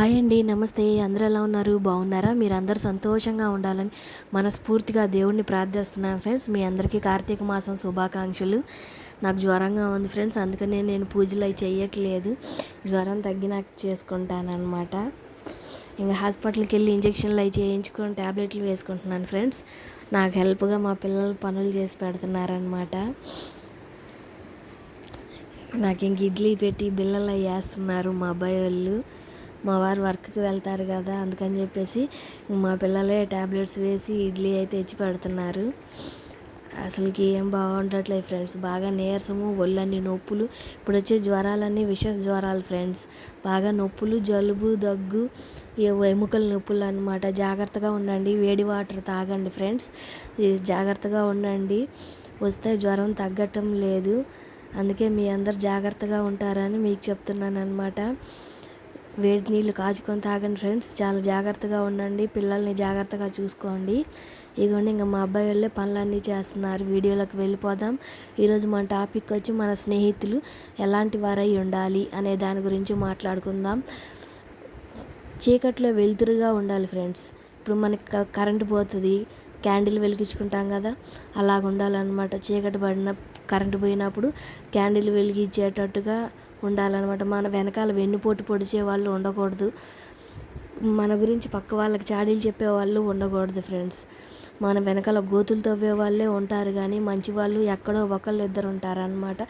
Hi అండి నమస్తే. అందరూ ఎలా ఉన్నారు? బాగున్నారా? మీరు అందరూ సంతోషంగా ఉండాలని మనస్ఫూర్తిగా దేవుడిని ప్రార్థిస్తున్నాను ఫ్రెండ్స్. మీ అందరికీ కార్తీక మాసం శుభాకాంక్షలు. నాకు జ్వరంగా ఉంది ఫ్రెండ్స్ అందుకనే నేను పూజలు అవి చేయట్లేదు జ్వరం తగ్గినాక చేసుకుంటాను అనమాట ఇంకా హాస్పిటల్కి వెళ్ళి ఇంజక్షన్లు అవి చేయించుకొని ట్యాబ్లెట్లు వేసుకుంటున్నాను ఫ్రెండ్స్. నాకు హెల్ప్గా మా పిల్లలు పనులు చేసి పెడుతున్నారనమాట నాకు ఇంక ఇడ్లీ పెట్టి బిల్లలు అవి వేస్తున్నారు మా అబ్బాయి వాళ్ళు. మా వారు వర్క్కి వెళ్తారు కదా అందుకని చెప్పేసి మా పిల్లలే ట్యాబ్లెట్స్ వేసి ఇడ్లీ అయితే తెచ్చి పెడుతున్నారు. అసలుకి ఏం బాగుండట్లేదు ఫ్రెండ్స్. బాగా నీరసము ఒళ్ళన్ని నొప్పులు ఇప్పుడు వచ్చే జ్వరాలన్నీ విష జ్వరాలు ఫ్రెండ్స్. బాగా నొప్పులు జలుబు దగ్గు ఎముకల నొప్పులు అనమాట జాగ్రత్తగా ఉండండి వేడి వాటర్ తాగండి ఫ్రెండ్స్. జాగ్రత్తగా ఉండండి. వస్తే జ్వరం తగ్గటం లేదు. అందుకే మీ అందరు జాగ్రత్తగా ఉంటారని మీకు చెప్తున్నాను అనమాట వేడి నీళ్ళు కాచుకొని తాగండి ఫ్రెండ్స్. చాలా జాగ్రత్తగా ఉండండి. పిల్లల్ని జాగ్రత్తగా చూసుకోండి. ఇగోండి ఇంకా మా అబ్బాయి వాళ్ళే పనులన్నీ చేస్తున్నారు. వీడియోలోకి వెళ్ళిపోదాం. ఈరోజు మన టాపిక్ వచ్చి మన స్నేహితులు ఎలాంటి వారై ఉండాలి అనే దాని గురించి మాట్లాడుకుందాం. చీకట్లో వెలుతురుగా ఉండాలి ఫ్రెండ్స్. ఇప్పుడు మనకి కరెంటు పోతుంది. క్యాండిల్ వెలిగించుకుంటాం కదా. అలాగ ఉండాలన్నమాట చీకటి పడిన కరెంటు పోయినప్పుడు క్యాండిల్ వెలిగించేటట్టుగా ఉండాలన్నమాట. మన వెనకాల వెన్నుపోటు పొడిచే వాళ్ళు ఉండకూడదు. మన గురించి పక్క వాళ్ళకి చాడీలు చెప్పే వాళ్ళు ఉండకూడదు ఫ్రెండ్స్. మన వెనకాల గోతులు తవ్వే వాళ్ళే ఉంటారు కానీ మంచి వాళ్ళు ఎక్కడో ఒకళ్ళు ఇద్దరు ఉంటారనమాట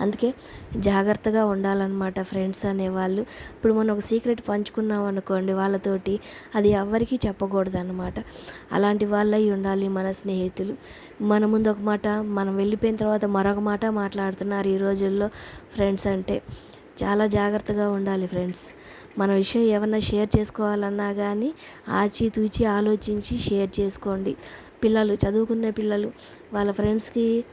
అందుకే జాగ్రత్తగా ఉండాలన్నమాట ఫ్రెండ్స్ అనేవాళ్ళు. ఇప్పుడు మనం ఒక సీక్రెట్ పంచుకున్నాం అనుకోండి వాళ్ళతోటి అది ఎవరికీ చెప్పకూడదు అనమాట అలాంటి వాళ్ళై ఉండాలి మన స్నేహితులు. మన ముందు ఒక మాట మనం వెళ్ళిపోయిన తర్వాత మరొక మాట మాట్లాడుతున్నారు ఈ రోజుల్లో ఫ్రెండ్స్ అంటే. చాలా జాగ్రత్తగా ఉండాలి ఫ్రెండ్స్. మన విషయం ఏమన్నా షేర్ చేసుకోవాలన్నా కానీ ఆచితూచి ఆలోచించి షేర్ చేసుకోండి. పిల్లలు చదువుకునే పిల్లలు వాళ్ళ ఫ్రెండ్స్కి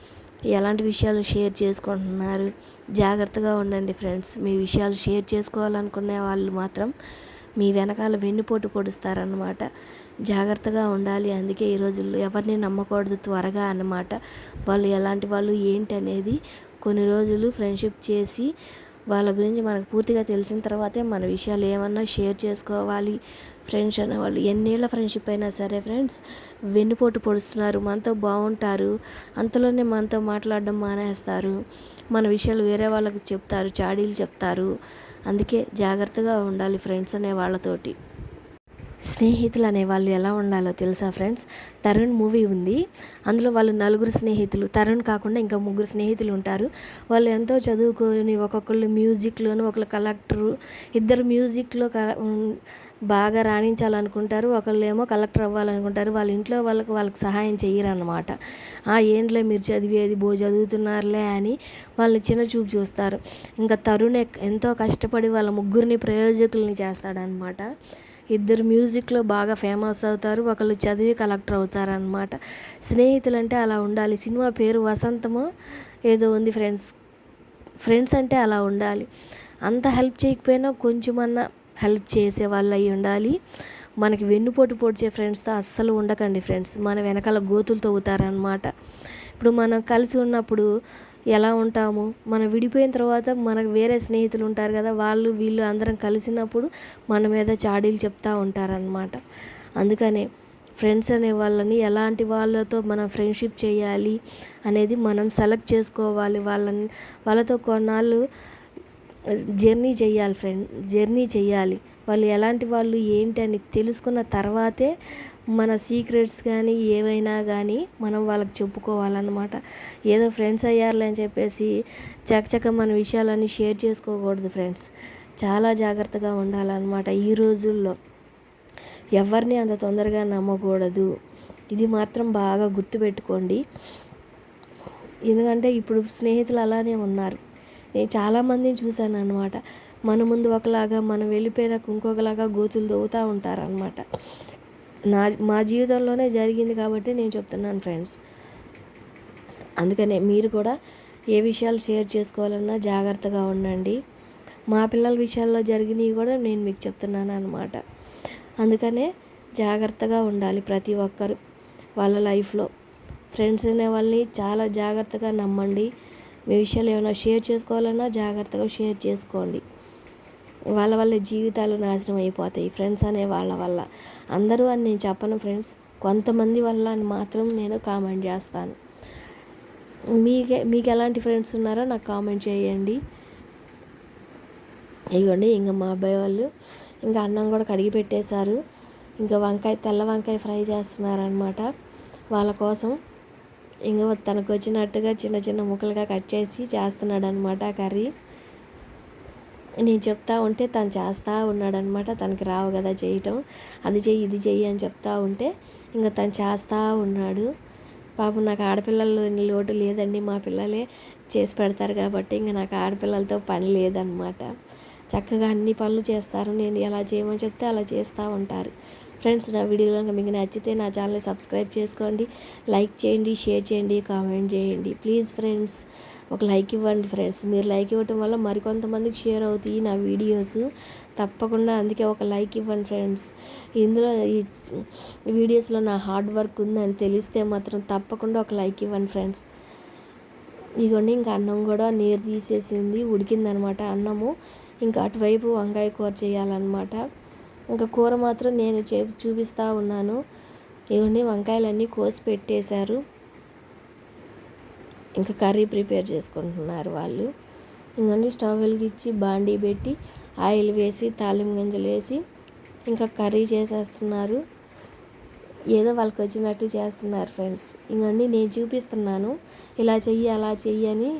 ఎలాంటి విషయాలు షేర్ చేసుకుంటున్నారు? జాగ్రత్తగా ఉండండి ఫ్రెండ్స్. మీ విషయాలు షేర్ చేసుకోవాలనుకునే వాళ్ళు మాత్రం మీ వెనకాల వెన్నుపోటు పొడుస్తారనమాట జాగ్రత్తగా ఉండాలి. అందుకే ఈ రోజుల్లో ఎవరిని నమ్మకూడదు త్వరగా అన్నమాట. వాళ్ళు ఎలాంటి వాళ్ళు ఏంటి అనేది కొన్ని రోజులు ఫ్రెండ్షిప్ చేసి వాళ్ళ గురించి మనకు పూర్తిగా తెలిసిన తర్వాతే మన విషయాలు ఏమన్నా షేర్ చేసుకోవాలి. ఫ్రెండ్స్ అనేవాళ్ళు ఎన్నేళ్ళ ఫ్రెండ్షిప్ అయినా సరే ఫ్రెండ్స్ వెన్నుపోటు పొడుస్తున్నారు మనతో బాగుంటారు అంతలోనే మనతో మాట్లాడడం మానేస్తారు మన విషయాలు వేరే వాళ్ళకి చెప్తారు చాడీలు చెప్తారు. అందుకే జాగ్రత్తగా ఉండాలి ఫ్రెండ్స్ అనే వాళ్ళతోటి. స్నేహితులు అనే వాళ్ళు ఎలా ఉండాలో తెలుసా ఫ్రెండ్స్? తరుణ్ మూవీ ఉంది. అందులో వాళ్ళు నలుగురు స్నేహితులు. తరుణ్ కాకుండా ఇంకా ముగ్గురు స్నేహితులు ఉంటారు. వాళ్ళు ఎంతో చదువుకొని ఒక్కొక్కళ్ళు మ్యూజిక్లోను ఒకళ్ళు కలెక్టరు. ఇద్దరు మ్యూజిక్లో బాగా రాణించాలనుకుంటారు. ఒకళ్ళు ఏమో కలెక్టర్ అవ్వాలనుకుంటారు. వాళ్ళ ఇంట్లో వాళ్ళకి వాళ్ళకి సహాయం చేయరన్నమాట ఆ ఏంట్లో మీరు చదివేది బో చదువుతున్నారులే అని వాళ్ళు చిన్న చూపు చూస్తారు. ఇంకా తరుణ్ ఎంతో కష్టపడి వాళ్ళ ముగ్గురిని ప్రయోజకుల్ని చేస్తాడనమాట ఇద్దరు మ్యూజిక్లో బాగా ఫేమస్ అవుతారు. ఒకళ్ళు చదివి కలెక్టర్ అవుతారనమాట స్నేహితులు అంటే అలా ఉండాలి. సినిమా పేరు వసంతమో ఏదో ఉంది ఫ్రెండ్స్. ఫ్రెండ్స్ అంటే అలా ఉండాలి. అంత హెల్ప్ చేయకపోయినా కొంచెమన్నా హెల్ప్ చేసే వాళ్ళు అయి ఉండాలి. మనకి వెన్నుపోటు పొడిచే ఫ్రెండ్స్తో అస్సలు ఉండకండి ఫ్రెండ్స్. మన వెనకాల గోతులు తవ్వుతారనమాట ఇప్పుడు మనం కలిసి ఉన్నప్పుడు ఎలా ఉంటాము మనం విడిపోయిన తర్వాత మనకు వేరే స్నేహితులు ఉంటారు కదా వాళ్ళు వీళ్ళు అందరం కలిసినప్పుడు మన మీద చాడీలు చెప్తూ ఉంటారనమాట అందుకనే ఫ్రెండ్స్ అనే వాళ్ళని ఎలాంటి వాళ్ళతో మనం ఫ్రెండ్షిప్ చేయాలి అనేది మనం సెలెక్ట్ చేసుకోవాలి. వాళ్ళని వాళ్ళతో కొన్నాళ్ళు జర్నీ చేయాలి ఫ్రెండ్ జర్నీ చేయాలి. వాళ్ళు ఎలాంటి వాళ్ళు ఏంటి అని తెలుసుకున్న తర్వాతే మన సీక్రెట్స్ కానీ ఏవైనా కానీ మనం వాళ్ళకి చెప్పుకోవాలన్నమాట. ఏదో ఫ్రెండ్స్ అయ్యారులే అని చెప్పేసి చకచక మన విషయాలన్నీ షేర్ చేసుకోకూడదు ఫ్రెండ్స్ చాలా జాగ్రత్తగా ఉండాలన్నమాట ఈ రోజుల్లో. ఎవరిని అంత తొందరగా నమ్మకూడదు. ఇది మాత్రం బాగా గుర్తుపెట్టుకోండి. ఎందుకంటే ఇప్పుడు స్నేహితులు అలానే ఉన్నారు. నేను చాలామందిని చూశాను అనమాట మన ముందు ఒకలాగా మనం వెళ్ళిపోయినాక ఇంకొకలాగా గోతులు దవ్వుతూ ఉంటారనమాట నా మా జీవితంలోనే జరిగింది కాబట్టి నేను చెప్తున్నాను ఫ్రెండ్స్. అందుకనే మీరు కూడా ఏ విషయాలు షేర్ చేసుకోవాలన్నా జాగ్రత్తగా ఉండండి. మా పిల్లల విషయాల్లో జరిగినవి కూడా నేను మీకు చెప్తున్నాను అనమాట అందుకనే జాగ్రత్తగా ఉండాలి ప్రతి ఒక్కరు వాళ్ళ లైఫ్లో. ఫ్రెండ్స్ అనే వాళ్ళని చాలా జాగ్రత్తగా నమ్మండి. మీ విషయాలు ఏమైనా షేర్ చేసుకోవాలన్నా జాగ్రత్తగా షేర్ చేసుకోండి. వాళ్ళ వల్ల జీవితాలు నాశనం అయిపోతాయి. ఫ్రెండ్స్ అనే వాళ్ళ వల్ల. అందరూ అని నేను చెప్పను ఫ్రెండ్స్. కొంతమంది వల్ల అని మాత్రం నేను కామెంట్ చేస్తాను. మీకే మీకు ఎలాంటి ఫ్రెండ్స్ ఉన్నారో నాకు కామెంట్ చేయండి. ఇవ్వండి ఇంకా మా అబ్బాయి వాళ్ళు ఇంకా అన్నం కూడా కడిగి పెట్టేశారు. ఇంకా వంకాయ తెల్ల వంకాయ ఫ్రై చేస్తున్నారనమాట వాళ్ళ కోసం. ఇంకా తనకు వచ్చినట్టుగా చిన్న చిన్న ముక్కలుగా కట్ చేసి చేస్తున్నాడు అనమాట కర్రీ. నేను చెప్తా ఉంటే తను చేస్తూ ఉన్నాడనమాట. తనకి రావు కదా చేయటం అది చెయ్యి ఇది చెయ్యి అని చెప్తా ఉంటే ఇంకా తను చేస్తూ ఉన్నాడు. పాపం నాకు ఆడపిల్లలు లోటు లేదండి. మా పిల్లలే చేసి పెడతారు కాబట్టి ఇంకా నాకు ఆడపిల్లలతో పని లేదనమాట. చక్కగా అన్ని పనులు చేస్తారు. నేను ఎలా చేయమని చెప్తే అలా చేస్తూ ఉంటారు. ఫ్రెండ్స్ నా వీడియో కనుక మీకు నచ్చితే నా ఛానల్ సబ్స్క్రైబ్ చేసుకోండి. లైక్ చేయండి షేర్ చేయండి కామెంట్ చేయండి. ప్లీజ్ ఫ్రెండ్స్ ఒక లైక్ ఇవ్వండి ఫ్రెండ్స్. మీరు లైక్ ఇవ్వటం వల్ల మరికొంతమందికి షేర్ అవుతాయి నా వీడియోస్. తప్పకుండా అందుకే ఒక లైక్ ఇవ్వండి ఫ్రెండ్స్. ఇందులో ఈ వీడియోస్లో నా హార్డ్ వర్క్ ఉందని తెలిస్తే మాత్రం తప్పకుండా ఒక లైక్ ఇవ్వండి ఫ్రెండ్స్. ఇదిగోండి ఇంకా అన్నం కూడా నీరు తీసేసింది ఉడికిందనమాట అన్నము. ఇంకా అటువైపు వంకాయ కూర చేయాలన్నమాట. ఇంకా కూర మాత్రం నేను చే చూపిస్తూ ఉన్నాను. ఇవన్నీ వంకాయలన్నీ కోసి పెట్టేశారు. ఇంకా కర్రీ ప్రిపేర్ చేసుకుంటున్నారు వాళ్ళు. ఇంకొండి స్టవ్ వెలిగించి బాండీ పెట్టి ఆయిల్ వేసి తాలింపు గింజలు వేసి ఇంకా కర్రీ చేసేస్తున్నారు. ఏదో వాళ్ళకి వచ్చినట్టు చేస్తున్నారు ఫ్రెండ్స్. ఇంకండి నేను చూపిస్తున్నాను. ఇలా చెయ్యి అలా చెయ్యి అని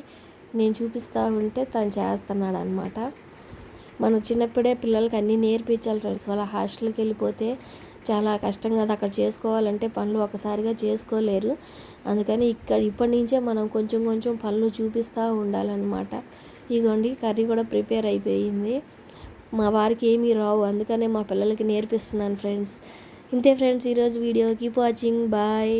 నేను చూపిస్తూ ఉంటే తను చేస్తున్నాడు అనమాట మనం చిన్నప్పుడే పిల్లలకి అన్నీ నేర్పించాలి ఫ్రెండ్స్. వాళ్ళ హాస్టల్కి వెళ్ళిపోతే చాలా కష్టం కదా అక్కడ చేసుకోవాలంటే పనులు ఒకసారిగా చేసుకోలేరు. అందుకని ఇక్కడ ఇప్పటి నుంచే మనం కొంచెం కొంచెం పనులు చూపిస్తూ ఉండాలన్నమాట. ఇగోండి కర్రీ కూడా ప్రిపేర్ అయిపోయింది. మా వారికి ఏమీ రావు అందుకనే మా పిల్లలకి నేర్పిస్తున్నాను ఫ్రెండ్స్. ఇంతే ఫ్రెండ్స్ ఈరోజు వీడియో కీప్ వాచింగ్ బాయ్.